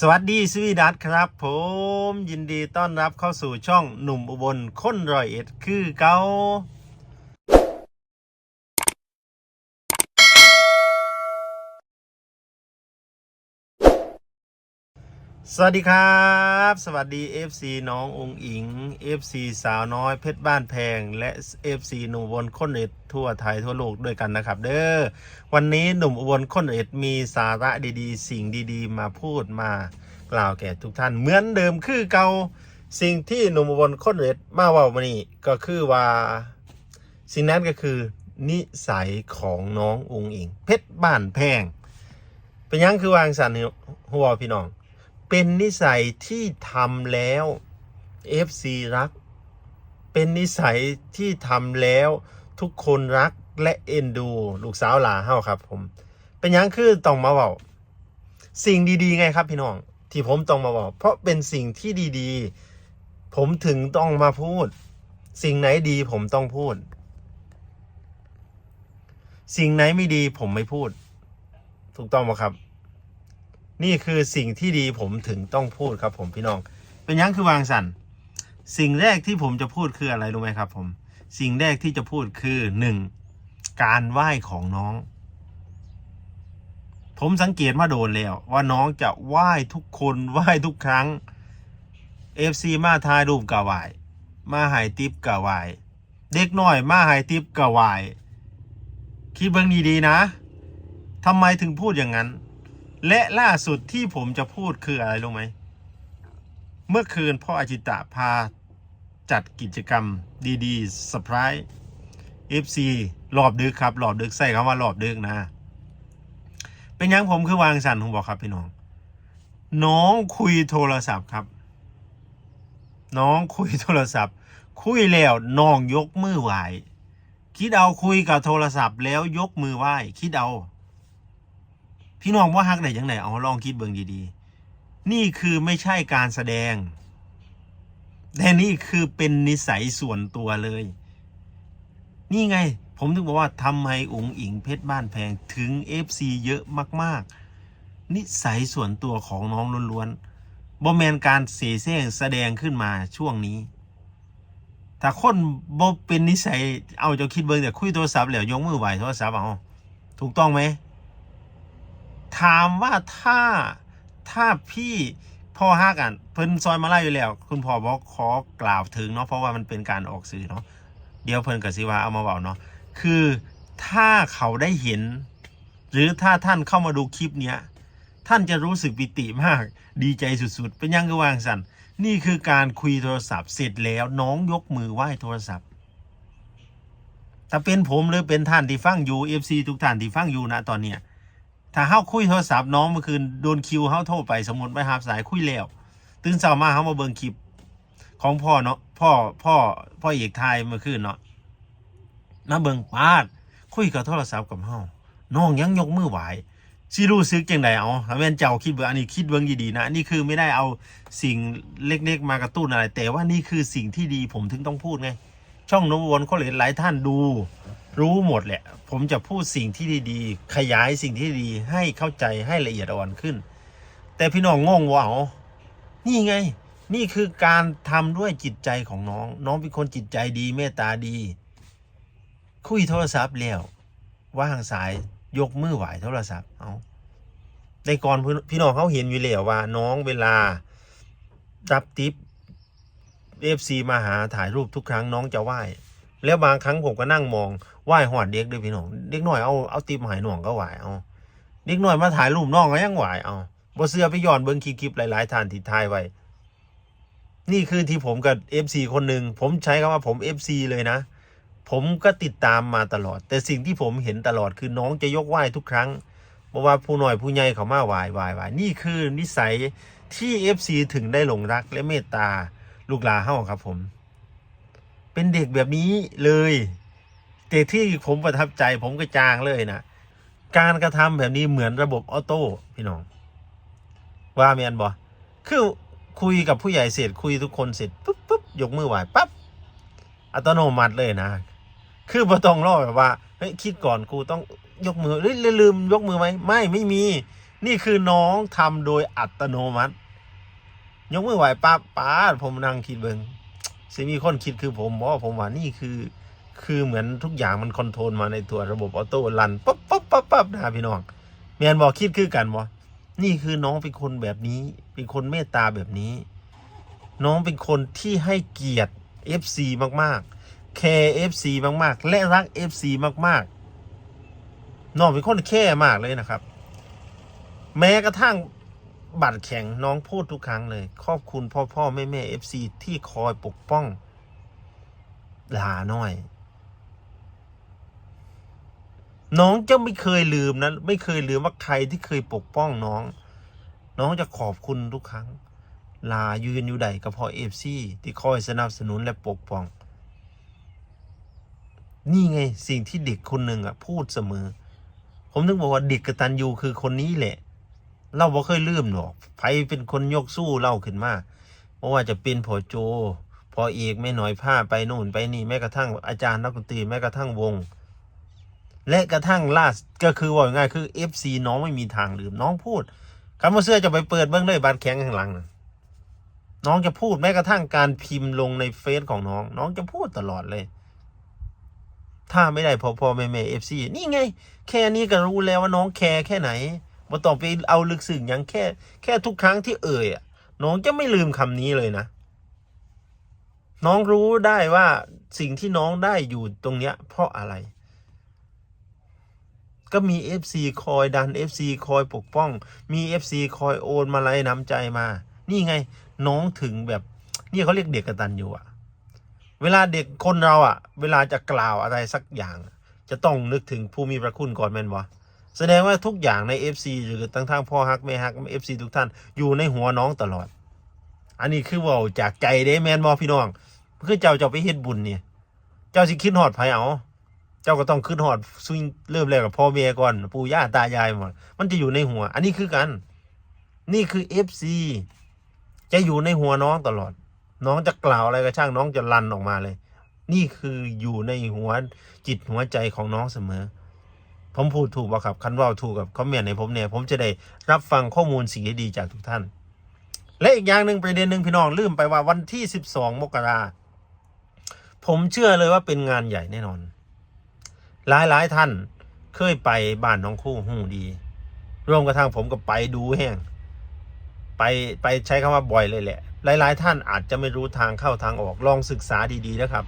สวัสดีสวีดัตครับ ผมยินดีต้อนรับเข้าสู่ช่องหนุ่มอุบลค้นรอยเอ็ดคือเกา สวัสดีครับ สวัสดี FC น้ององอิง FC สาวน้อยเพชรบ้านแพง และ FC หนุ่มอุบลค้นเอ็ดทั่วไทยทั่วโลกด้วยกันนะครับ เด้อวันนี้หนุ่มอุบลค้นเอ็ดมีสาระดีๆ สิ่งดีๆ มาพูดมากล่าวแก่ทุกท่าน เหมือนเดิมคือเก่าสิ่งที่หนุ่มอุบลค้นเอ็ดมาว่าวันนี้ก็คือว่าสิ่งนั้นก็คือ นิสัยของน้ององอิง เพชรบ้านแพง เป็นยังคือวางสันหัวพี่น้อง เป็นนิสัยที่ทำแล้ว FC รัก เป็นนิสัยที่ทำแล้วทุกคนรักและเอ็นดู ลูกสาวหลาเฮาครับ ผม เป็นยังคือต้องมาเว้าสิ่งดีๆไงครับพี่น้อง ที่ผมต้องมาเว้าเพราะเป็นสิ่งที่ดีๆ ผมถึงต้องมาพูด สิ่งไหนดีผมต้องพูด สิ่งไหนไม่ดีผมไม่พูด ถูกต้องไหมครับ นี่คือสิ่งที่ดีผมถึงต้องพูดครับผมพี่น้อง เป็นยังคือวางสันสิ่งแรกที่ผมจะพูดคืออะไรรู้ไหมครับ ผม สิ่งแรกที่จะพูดคือหนึ่งการไหว้ของน้อง ผมสังเกตมาโดนแล้ว ว่าน้องจะไหว้ทุกคนไหว้ทุกครั้ง FC มาทายรูปกะไหวมาหายติปกะไหวเด็กน้อยมาหายติปกะไหวคิดเบื้องดีๆนะทำไมถึงพูดอย่างนั้น และล่าสุดที่ผมจะพูดคืออะไรรู้ไหม เมื่อคืนพ่ออาจิตะพาจัดกิจกรรมดีๆสปราย FC รอบดึกครับ รอบดึกใส่คำว่ารอบดึกนะ เป็นยังผมคือวางสันผมบอกครับพี่น้อง น้องคุยโทรศัพท์ครับ น้องคุยโทรศัพท์ คุยแล้วน้องยกมือไหวคิดเอาคุยกับโทรศัพท์แล้วยกมือไหว้คิดเอา พี่น้องว่าฮักได้ยังไงเอาลองคิดเบิ่งดีๆ นี่คือไม่ใช่การแสดง แต่นี่คือเป็นนิสัยส่วนตัวเลย นี่ไง ผมถึงบอกว่าทำไมอุ๋งอิงเพชรบ้านแพงถึง FC เยอะมากๆ นิสัยส่วนตัวของน้องล้วนๆบอแมนการเสแสร้งแสดงขึ้นมาช่วงนี้ถ้าคนบ่เป็นนิสัยเอาจะคิดเบิ่งแต่คุยโทรศัพท์แล้วยกมือไหวโทรศัพท์เอาถูกต้องไหม ถามว่าถ้าถ้าพี่พ่อฮักกันเพิ่นซอยมาไล่อยู่แล้ว คุณพ่อบอกขอกล่าวถึงเนาะเพราะว่ามันเป็นการออกสื่อเนาะเดี๋ยวเพิ่นกับสิว่าเอามาเบาเนาะคือถ้าเขาได้เห็น หรือถ้าท่านเข้ามาดูคลิปเนี้ยท่านจะรู้สึกปิติมาก ดีใจสุดๆ เป็นยังก็วางสันนี่คือการคุยโทรศัพท์เสร็จแล้วน้องยกมือไหว้โทรศัพท์ถ้าเป็นผมหรือเป็นท่านที่ฟังอยู่ FC ทุกท่านที่ฟังอยู่นะตอนเนี้ย ถ้าเฮาคุยโทรศัพท์น้องเมื่อคืนโดนคิวเฮาโทรไปสมมติไปหาสายคุยแล้วตื่นเช้ามาเฮามาเบิ่งคลิป ของพ่อเนาะพ่อพ่อพ่อเอกไทยเมื่อคืนเนาะมาเบิ่งปาด คุยกับโทรศัพท์กับเฮาน้องยังยกมือไหวสิรู้สึกจังไดเอาแม่นเจ้าคิดเบิ่งอันนี้คิดเบิ่งดีๆนะนี่คือไม่ได้เอาสิ่งเล็กๆ มากระตุ้นอะไร แต่ว่านี่คือสิ่งที่ดีผมถึงต้องพูดไงช่องนบวนก็เลยหลายท่านดู รู้หมดแหละ ผมจะพูดสิ่งที่ดีๆ ขยายสิ่งที่ดีให้เข้าใจให้ละเอียดอ่อนขึ้น แต่พี่น้องงงว่าเอานี่ไง นี่คือการทำด้วยจิตใจของน้อง น้องเป็นคนจิตใจดีเมตตาดี คุยโทรศัพท์แล้วว่างสายยกมือไหวโทรศัพท์เอาในก่อนพี่พี่น้องเขาเห็นอยู่แล้วว่า น้องเวลารับทิปเอฟซีมาหาถ่ายรูปทุกครั้งน้องจะไหว้ แล้วบางครั้งผมก็นั่งมองไหว้หอดเด็กด้วยพี่น้องเด็กหน่อยเอาเอาติมหายหน่องก็ไหวเอาเด็กหน่อยมาถ่ายรูปน้องก็ยังไหวเอาบ่เสื้อไปย้อนเบิ่งคลิปหลายๆท่านที่ถ่ายไว้นี่คือที่ผมกับ FC คนหนึ่งผมใช้คำว่าผม FC เลยนะ ผมก็ติดตามมาตลอด แต่สิ่งที่ผมเห็นตลอดคือน้องจะยกไหว้ทุกครั้งบอกว่าผู้หน่อยผู้ใหญ่เขามาไหว้ไหว้ไหว้นี่คือนิสัยที่ FC ถึงได้หลงรักและเมตตาลูกหลานเฮาครับผม เป็นเด็กแบบนี้เลยแต่ที่ผมประทับใจผมก็จางเลยนะการกระทำแบบนี้เหมือนระบบออโต้พี่น้อง ว่าเมียนบอคือคุยกับผู้ใหญ่เสร็จคุยทุกคนเสร็จปุ๊บปุ๊บยกมือไหวปั๊บอัตโนมัติเลยนะ คือบ่ต้องรอแบบว่าเฮ้ยคิดก่อนกูต้องยกมือเฮ้ยลืมยกมือไหมไม่ไม่มี นี่คือน้องทำโดยอัตโนมัติ ยกมือไหวป้าป้าผมนั่งคิดเบิง สิมีคนคิดคือผมบอกว่าผมว่านี่คือ คือเหมือนทุกอย่างมันคอนโทรลมาในตัวระบบออโต้รันปั๊บปั๊บปั๊บปั๊บนะพี่น้องแมนบอกคิดคือกันบอนี่คือน้องเป็นคนแบบนี้ เป็นคนเมตตาแบบนี้ น้องเป็นคนที่ให้เกียรติ FC มากๆแคร์ FC มากๆ และรัก FC มากๆ น้องเป็นคนแค่มากเลยนะครับ แม้กระทั่ง บัตรแข็งน้องพูดทุกครั้งเลย ขอบคุณพ่อพ่อแม่แม่ FC ที่คอยปกป้องหลาน้อย น้องจะไม่เคยลืมนะไม่เคยลืมว่าใครที่เคยปกป้องน้อง น้องจะขอบคุณทุกครั้ง ลายืนอยู่ใดก็เพราะเอฟซีที่คอยสนับสนุนและปกป้อง นี่ไงสิ่งที่เด็กคนหนึ่งอะ พูดเสมอ ผมถึงบอกว่าเด็กกตัญญูคือคนนี้แหละ เราบ่เคยลืมหรอกไผเป็นคนยกสู้เล่าขึ้นมาเพราะว่าจะเป็นพอโจ พอเอกไม่น้อยผ้าไปโน่นไปนี่แม้กระทั่งอาจารย์นักดนตรีแม้กระทั่งวง และกระทั่งล่าสก็คือว่าง่ายคือ FC น้องไม่มีทางลืมน้องพูดคำว่าเสื้อจะไปเปิดเบื้องเลยบานแข็งข้างหลังนะน้องจะพูดแม้กระทั่งการพิมพ์ลงในเฟซของน้อง น้องจะพูดตลอดเลย ถ้าไม่ได้พอพอแม่แม่เอฟซีนี่ไง แค่นี้ก็รู้แล้วว่าน้องแคร์แค่ไหน บ่ต้องไปเอาลึกซึ้งย่างแค่ แค่ทุกครั้งที่เอ่ยอะน้องจะไม่ลืมคำนี้เลยนะ น้องรู้ได้ว่าสิ่งที่น้องได้อยู่ตรงเนี้ย เพราะอะไร ก็มี FC คอยดัน FC คอยปกป้อง มี FC คอยโอนมาลัยน้ำใจมา นี่ไง น้องถึงแบบนี่เขาเรียกเด็กกระตัญญูอะเวลาเด็กคนเราอะเวลาจะกล่าวอะไรสักอย่าง จะต้องนึกถึงผู้มีพระคุณก่อนแม่นวะ แสดงว่าทุกอย่างใน FC หรือตั้งทางพ่อฮักแม่ฮัก FC ทุกท่านอยู่ในหัวน้องตลอด อันนี้คือว่าจากใจเด้แมนบอพี่น้องคือเจ้าเจ้าไปเฮ็ดบุญเนี่ย เจ้าสิคิดฮอดไผเอาเจ้าก็ต้องขึ้นฮอดซุ่งเริ่มแรกกับพ่อแม่ก่อน ปู่ย่าตายายหมดมันจะอยู่ในหัว อันนี้คือกัน นี่คือ FC จะอยู่ในหัวน้องตลอด น้องจะกล่าวอะไรก็ช่างน้องจะลันออกมาเลย นี่คืออยู่ในหัวจิตหัวใจของน้องเสมอ ผมพูดถูกป่ะครับ คันว่าถูกกับคอมเมนต์ในผมเนี่ยผมจะได้รับฟังข้อมูลสิ่งดีๆจากทุกท่าน และอีกอย่างหนึ่งประเด็นหนึ่งพี่น้องลืมไปว่าวันที่ 12 มกราผมเชื่อเลยว่าเป็นงานใหญ่แน่นอน หลายหลายๆท่านเคยไปบ้านน้องคู่หูดี ร่วมกระทั่งผมก็ไปดูแห้งไปไปใช้คำว่าบ่อยเลยแหละ หลาย ๆ ท่านอาจจะไม่รู้ทางเข้าทางออกลองศึกษาดีๆนะครับ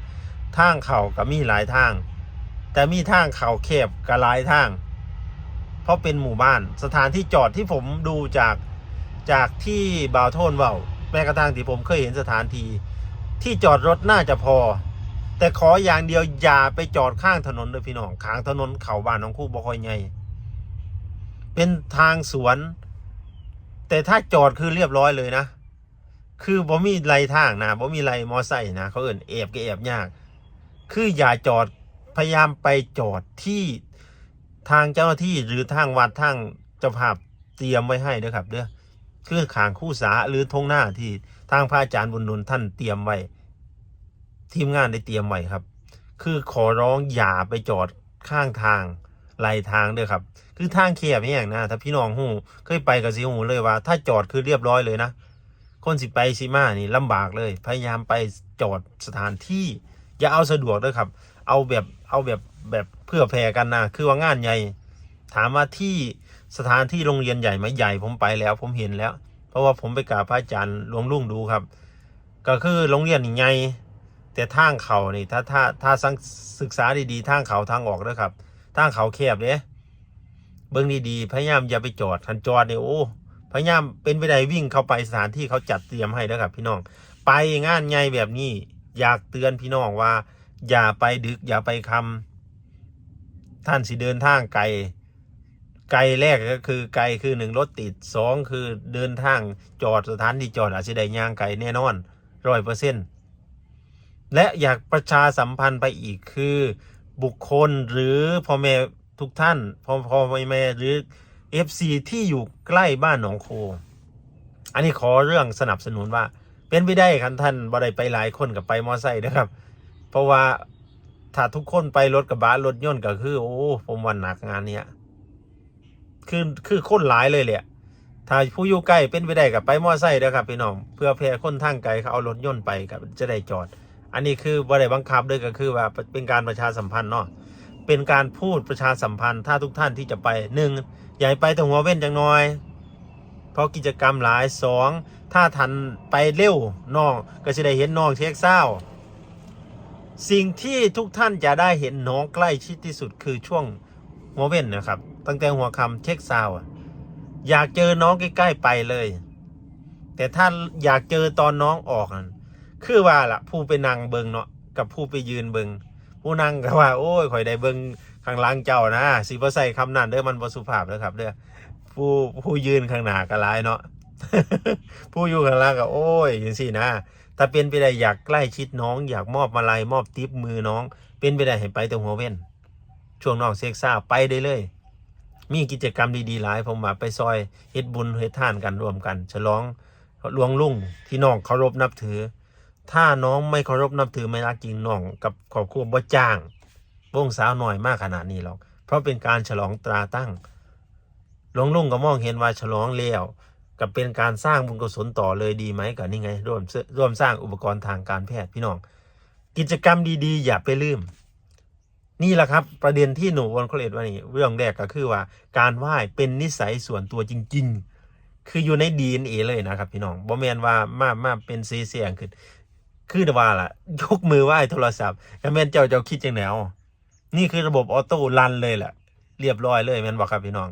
ทางเข่าก็มีหลายทาง แต่มีทางเข่าแคบกับหลายทาง เพราะเป็นหมู่บ้านสถานที่จอดที่ผมดูจากจากที่บ่าวโทนเว่าแม้กระทั่งที่ผมเคยเห็นสถานที่ที่จอดรถน่าจะพอ แต่ขออย่างเดียวอย่าไปจอดข้างถนนเลยพี่น้องข้างถนนเขาบ้านน้องคู่บ่คอยใหญ่เป็นทางสวน แต่ถ้าจอดคือเรียบร้อยเลยนะ คือบ่มีไรทางนะบ่มีไรมอไซค์นะเขาเอิ่นเอบก็เอบยาก คืออย่าจอด พยายามไปจอดที่ทางเจ้าหน้าที่หรือทางวัดทางเจ้าภาพเตรียมไว้ให้เด้อครับเด้อคือขางคู่สาหรือทงหน้าที่ทางพระอาจารย์บุญนุนท่านเตรียมไว้ ทีมงานได้เตรียมไว้ครับ คือขอร้องอย่าไปจอดข้างทางไหลทางเด้อครับ คือทางแคบแห้งนะถ้าพี่น้องหูเคยไปกับสิหูเลยว่า ถ้าจอดคือเรียบร้อยเลยนะคนสิไปสิมานี่ลำบากเลย พยายามไปจอดสถานที่ อย่าเอาสะดวกด้วยครับ เอาแบบเอาแบบแบบเพื่อแผ่กันนะคือว่างานใหญ่ ถามว่าที่สถานที่โรงเรียนใหญ่ไหมใหญ่ผมไปแล้ว ผมเห็นแล้ว เพราะว่าผมไปกราบพระอาจารย์หลวงลุงดูครับ ก็คือโรงเรียนใหญ่แต่ทางเขานี่ถ้าถ้าถ้าสังศึกษาดีๆทางเขาทางออกด้วยครับทางเขาแคบเด้เบิ่งดีๆพยายามอย่าไปจอดทันจอดเนี่ยโอ้พยายามเป็นไปได้วิ่งเข้าไปสถานที่เขาจัดเตรียมให้นะครับ พี่น้อง ไปงานใหญ่แบบนี้อยากเตือนพี่น้องว่า อย่าไปดึกอย่าไปคำท่านสิเดินทางไกล ไกลแรกก็คือไกลคือหนึ่งรถติดสองคือเดินทางจอดสถานที่จอดอาจจะได้ย่างไกลแน่นอนร้อยเปอร์เซ็นต์และอยากประชาสัมพันธ์ไปอีกคือบุคคลหรือพ่อแม่ทุกท่านพ่อพ่อแม่หรือ FC ที่อยู่ใกล้บ้านหนองโค อันนี้ขอเรื่องสนับสนุนว่า เป็นไปได้ครับท่านบ่ได้ไปหลายคนกับไปมอไซค์นะครับ เพราะว่าถ้าทุกคนไปรถกระบะรถยนต์ก็คือ โอ้ผมว่าหนักงานเนี้ยคือคือคนหลายเลยแหละถ้าผู้อยู่ใกล้เป็นไปได้กับไปมอไซค์เด้อครับพี่น้องเพื่อแพร่คนทางไกลเขาเอารถยนต์ไปกับจะได้จอด อันนี้คือบ่ได้บังคับด้วยก็คือว่าเป็นการประชาสัมพันธ์เนาะเป็นการพูดประชาสัมพันธ์ถ้าทุกท่านที่จะไปหนึ่งอย่าให้ไปแต่หัวเว้นจังน้อย เพราะกิจกรรมหลายสองถ้าทันไปเร็วน้องก็จะได้เห็นน้องเช็คเศร้า สิ่งที่ทุกท่านจะได้เห็นน้องใกล้ชิดที่สุดคือช่วงหัวเว้นนะครับ ตั้งแต่หัวคำเช็คซาวอะอยากเจอน้องใกล้ๆไปเลย แต่ถ้าอยากเจอตอนน้องออกนั่นคือว่าล่ะผู้ไปนั่งเบิงเนาะกับผู้ไปยืนเบิงผู้นั่งก็ว่า โอ้ยข่อยได้เบิงข้างล่างเจ้านะสิบ่ใส่คำนั้นเด้อมันบ่สุภาพเด้อครับเด้อผู้ผู้ยืนข้างหน้าก็ร้ายเนาะผู้อยู่ข้างล่างก็โอ้ยจังซี่นะ ถ้าเป็นไปได้อยากใกล้ชิดน้อง อยากมอบมาลัยมอบทิปมือน้อง เป็นไปได้ให้ไปแต่หัวเว้น ช่วงน้องเซ็กซ่าไปได้เลย มีกิจกรรมดีๆหลายผมมาไปซอยเฮ็ดบุญเฮ็ดทานกันร่วมกัน ฉลองหลวงลุงที่น้องเคารพนับถือ ถ้าน้องไม่เคารพนับถือไม่รักจริงน้อง กับครอบครัวบ่จ้างวงสาวหน่อยมากขนาดนี้หรอก เพราะเป็นการฉลองตราตั้งหลวงลุงก็มองเห็นว่าฉลองแล้ว กับเป็นการสร้างบุญกุศลต่อเลยดีไหมกับนี่ไง ร่วมสร่วมสร้างอุปกรณ์ทางการแพทย์พี่น้อง กิจกรรมดีๆ อย่าไปลืม นี่แหละครับ ประเด็นที่หนูวันเขาเลดว่านี่เรื่องแรกก็คือว่า การไหว้เป็นนิสัยส่วนตัวจริง ๆ คืออยู่ในดีเอเลยนะครับ พี่น้องบ่แมนว่ามามาเป็นซีเสียงขึ้นคือว่าล่ะ ยกมือไหว้โทรศัพท์ก็แมนเจ้าเจ้าคิดจังแนวนี่คือระบบออโต้รันเลยแหละเรียบร้อยเลยแมนบอกครับพี่น้อง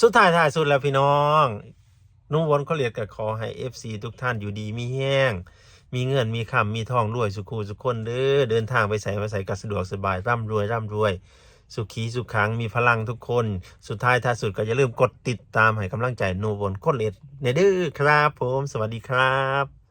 สุดท้ายท้ายสุดแล้วพี่น้องนุ่งวนเขาเรียกกับขอให้ FC ทุกท่านอยู่ดีมีแห้ง มีเงินมีคำมีทองรวยสุขูสุขคนเด้อเดินทางไปใส่มาใส่ก็สะดวกสบายร่ำรวยร่ำรวย สุขีสุขขังมีพลังทุกคน สุดท้ายท้ายสุดก็อย่าลืมกดติดตามให้กำลังใจนูวนคนเล็ดในเด้อครับผม สวัสดีครับ